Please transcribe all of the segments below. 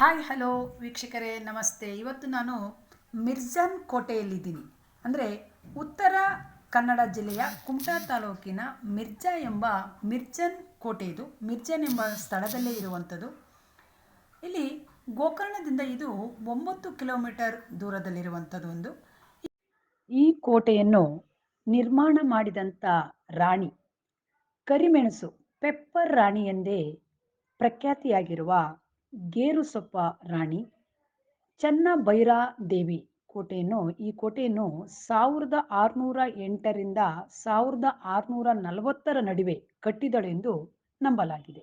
Hi, hello ವೀಕ್ಷಕರೇ, ನಮಸ್ತೆ. ಇವತ್ತು ನಾನು ಮಿರ್ಜಾನ್ ಕೋಟೆಯಲ್ಲಿದ್ದೀನಿ. ಅಂದರೆ ಉತ್ತರ ಕನ್ನಡ ಜಿಲ್ಲೆಯ ಕುಮಟಾ ತಾಲೂಕಿನ ಮಿರ್ಜಾ ಎಂಬ ಮಿರ್ಜನ್ ಕೋಟೆ ಇದು. ಮಿರ್ಜನ್ ಎಂಬ ಸ್ಥಳದಲ್ಲೇ ಇರುವಂಥದ್ದು. ಇಲ್ಲಿ ಗೋಕರ್ಣದಿಂದ ಇದು ಒಂಬತ್ತು ಕಿಲೋಮೀಟರ್ ದೂರದಲ್ಲಿರುವಂಥದ್ದು ಒಂದು. ಈ ಕೋಟೆಯನ್ನು ನಿರ್ಮಾಣ ಮಾಡಿದಂಥ ರಾಣಿ, ಕರಿಮೆಣಸು, ಪೆಪ್ಪರ್ ರಾಣಿ ಎಂದೇ ಪ್ರಖ್ಯಾತಿಯಾಗಿರುವ ಗೇರುಸೊಪ್ಪ ರಾಣಿ ಚನ್ನಭೈರಾ ದೇವಿ ಕೋಟೆಯನ್ನು, ಈ ಕೋಟೆಯನ್ನು ಸಾವಿರದ ಆರುನೂರ ಎಂಟರಿಂದ ಸಾವಿರದ ಆರುನೂರ ನಲವತ್ತರ ನಡುವೆ ಕಟ್ಟಿದಳೆಂದು ನಂಬಲಾಗಿದೆ.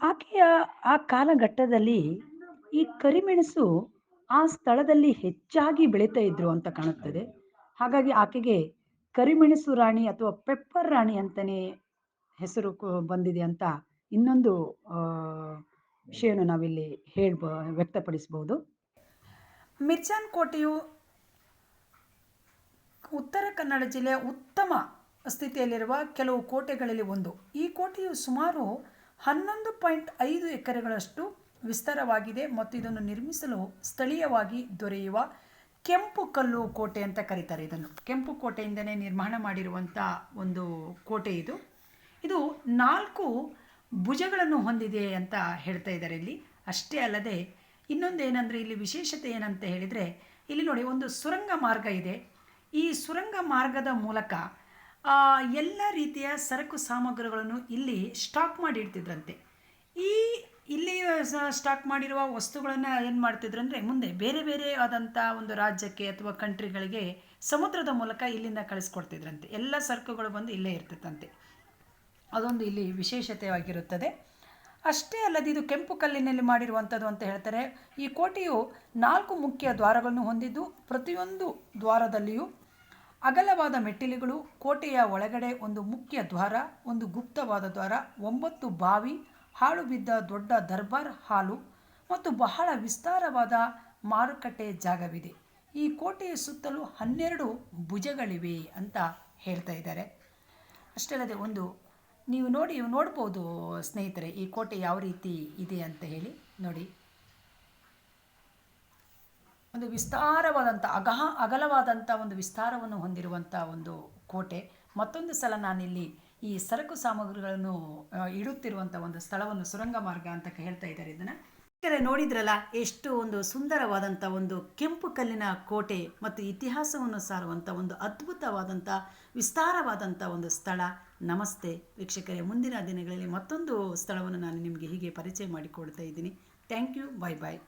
ಆಕೆಯ ಆ ಕಾಲಘಟ್ಟದಲ್ಲಿ ಈ ಕರಿಮೆಣಸು ಆ ಸ್ಥಳದಲ್ಲಿ ಹೆಚ್ಚಾಗಿ ಬೆಳೀತಾ ಇದ್ರು ಅಂತ ಕಾಣುತ್ತದೆ. ಹಾಗಾಗಿ ಆಕೆಗೆ ಕರಿಮೆಣಸು ರಾಣಿ ಅಥವಾ ಪೆಪ್ಪರ್ ರಾಣಿ ಅಂತಲೇ ಹೆಸರು ಬಂದಿದೆ ಅಂತ ಇನ್ನೊಂದು ಆ, ವಿಷಯವನ್ನು ನಾವಿಲ್ಲಿ ಹೇಳ್ಬ ವ್ಯಕ್ತಪಡಿಸಬಹುದು ಮಿರ್ಜಾನ್ ಕೋಟೆಯು ಉತ್ತರ ಕನ್ನಡ ಜಿಲ್ಲೆಯ ಉತ್ತಮ ಸ್ಥಿತಿಯಲ್ಲಿರುವ ಕೆಲವು ಕೋಟೆಗಳಲ್ಲಿ ಒಂದು. ಈ ಕೋಟೆಯು ಸುಮಾರು ಹನ್ನೊಂದು ಪಾಯಿಂಟ್ ಐದು ಎಕರೆಗಳಷ್ಟು ವಿಸ್ತಾರವಾಗಿದೆ ಮತ್ತು ಇದನ್ನು ನಿರ್ಮಿಸಲು ಸ್ಥಳೀಯವಾಗಿ ದೊರೆಯುವ ಕೆಂಪು ಕಲ್ಲು ಕೋಟೆ ಅಂತ ಕರೀತಾರೆ ಇದನ್ನು. ಕೆಂಪು ಕೋಟೆಯಿಂದನೇ ನಿರ್ಮಾಣ ಮಾಡಿರುವಂಥ ಒಂದು ಕೋಟೆ ಇದು. ಇದು ನಾಲ್ಕು ಭುಜಗಳನ್ನು ಹೊಂದಿದೆ ಅಂತ ಹೇಳ್ತಾ ಇದ್ದಾರೆ ಇಲ್ಲಿ. ಅಷ್ಟೇ ಅಲ್ಲದೆ ಇನ್ನೊಂದು ಏನಂದರೆ ಇಲ್ಲಿ ವಿಶೇಷತೆ ಏನಂತ ಹೇಳಿದರೆ, ಇಲ್ಲಿ ನೋಡಿ ಒಂದು ಸುರಂಗ ಮಾರ್ಗ ಇದೆ. ಈ ಸುರಂಗ ಮಾರ್ಗದ ಮೂಲಕ ಎಲ್ಲ ರೀತಿಯ ಸರಕು ಸಾಮಗ್ರಿಗಳನ್ನು ಇಲ್ಲಿ ಸ್ಟಾಕ್ ಮಾಡಿ ಇಡ್ತಿದ್ರಂತೆ ಈ ಇಲ್ಲಿ ಸ್ಟಾಕ್ ಮಾಡಿರುವ ವಸ್ತುಗಳನ್ನು ಏನು ಮಾಡ್ತಿದ್ರು ಅಂದರೆ ಮುಂದೆ ಬೇರೆ ಬೇರೆ ಆದಂಥ ಒಂದು ರಾಜ್ಯಕ್ಕೆ ಅಥವಾ ಕಂಟ್ರಿಗಳಿಗೆ ಸಮುದ್ರದ ಮೂಲಕ ಇಲ್ಲಿಂದ ಕಳಿಸ್ಕೊಡ್ತಿದ್ರಂತೆ. ಎಲ್ಲ ಸರಕುಗಳು ಬಂದು ಇಲ್ಲೇ ಇರ್ತಿತ್ತಂತೆ ಅದೊಂದು ಇಲ್ಲಿ ವಿಶೇಷತೆಯಾಗಿರುತ್ತದೆ. ಅಷ್ಟೇ ಅಲ್ಲದೆ ಇದು ಕೆಂಪು ಕಲ್ಲಿನಲ್ಲಿ ಮಾಡಿರುವಂಥದ್ದು ಅಂತ ಹೇಳ್ತಾರೆ. ಈ ಕೋಟೆಯು ನಾಲ್ಕು ಮುಖ್ಯ ದ್ವಾರಗಳನ್ನು ಹೊಂದಿದ್ದು, ಪ್ರತಿಯೊಂದು ದ್ವಾರದಲ್ಲಿಯೂ ಅಗಲವಾದ ಮೆಟ್ಟಿಲುಗಳು, ಕೋಟೆಯ ಒಳಗಡೆ ಒಂದು ಮುಖ್ಯ ದ್ವಾರ, ಒಂದು ಗುಪ್ತವಾದ ದ್ವಾರ, ಒಂಬತ್ತು ಬಾವಿ, ಹಾಳು ಬಿದ್ದ ದೊಡ್ಡ ದರ್ಬಾರ್ ಹಾಲು ಮತ್ತು ಬಹಳ ವಿಸ್ತಾರವಾದ ಮಾರುಕಟ್ಟೆ ಜಾಗವಿದೆ. ಈ ಕೋಟೆಯ ಸುತ್ತಲೂ ಹನ್ನೆರಡು ಭುಜಗಳಿವೆ ಅಂತ ಹೇಳ್ತಾ ಇದ್ದಾರೆ. ಅಷ್ಟೇ ಅಲ್ಲದೆ ಒಂದು ನೀವು ನೋಡಿ, ನೋಡ್ಬೋದು ಸ್ನೇಹಿತರೆ, ಈ ಕೋಟೆ ಯಾವ ರೀತಿ ಇದೆ ಅಂತ ಹೇಳಿ, ನೋಡಿ. ಒಂದು ವಿಸ್ತಾರವಾದಂಥ, ಅಗಹ, ಅಗಲವಾದಂಥ ಒಂದು ವಿಸ್ತಾರವನ್ನು ಹೊಂದಿರುವಂಥ ಒಂದು ಕೋಟೆ. ಮತ್ತೊಂದು ಸಲ ನಾನಿಲ್ಲಿ ಈ ಸರಕು ಸಾಮಗ್ರಿಗಳನ್ನು ಇಡುತ್ತಿರುವಂಥ ಒಂದು ಸ್ಥಳವನ್ನು ಸುರಂಗ ಮಾರ್ಗ ಅಂತ ಹೇಳ್ತಾ ಇದ್ದಾರೆ ಇದನ್ನು. ನೋಡಿದ್ರಲ್ಲ, ಎಷ್ಟು ಒಂದು ಸುಂದರವಾದಂಥ ಒಂದು ಕೆಂಪು ಕಲ್ಲಿನ ಕೋಟೆ ಮತ್ತು ಇತಿಹಾಸವನ್ನು ಸಾರುವಂಥ ಒಂದು ಅದ್ಭುತವಾದಂಥ ವಿಸ್ತಾರವಾದಂಥ ಒಂದು ಸ್ಥಳ. ನಮಸ್ತೆ ವೀಕ್ಷಕರೇ, ಮುಂದಿನ ದಿನಗಳಲ್ಲಿ ಮತ್ತೊಂದು ಸ್ಥಳವನ್ನು ನಾನು ನಿಮಗೆ ಹೀಗೆ ಪರಿಚಯ ಮಾಡಿಕೊಡ್ತಾ ಇದ್ದೀನಿ. Thank you bye bye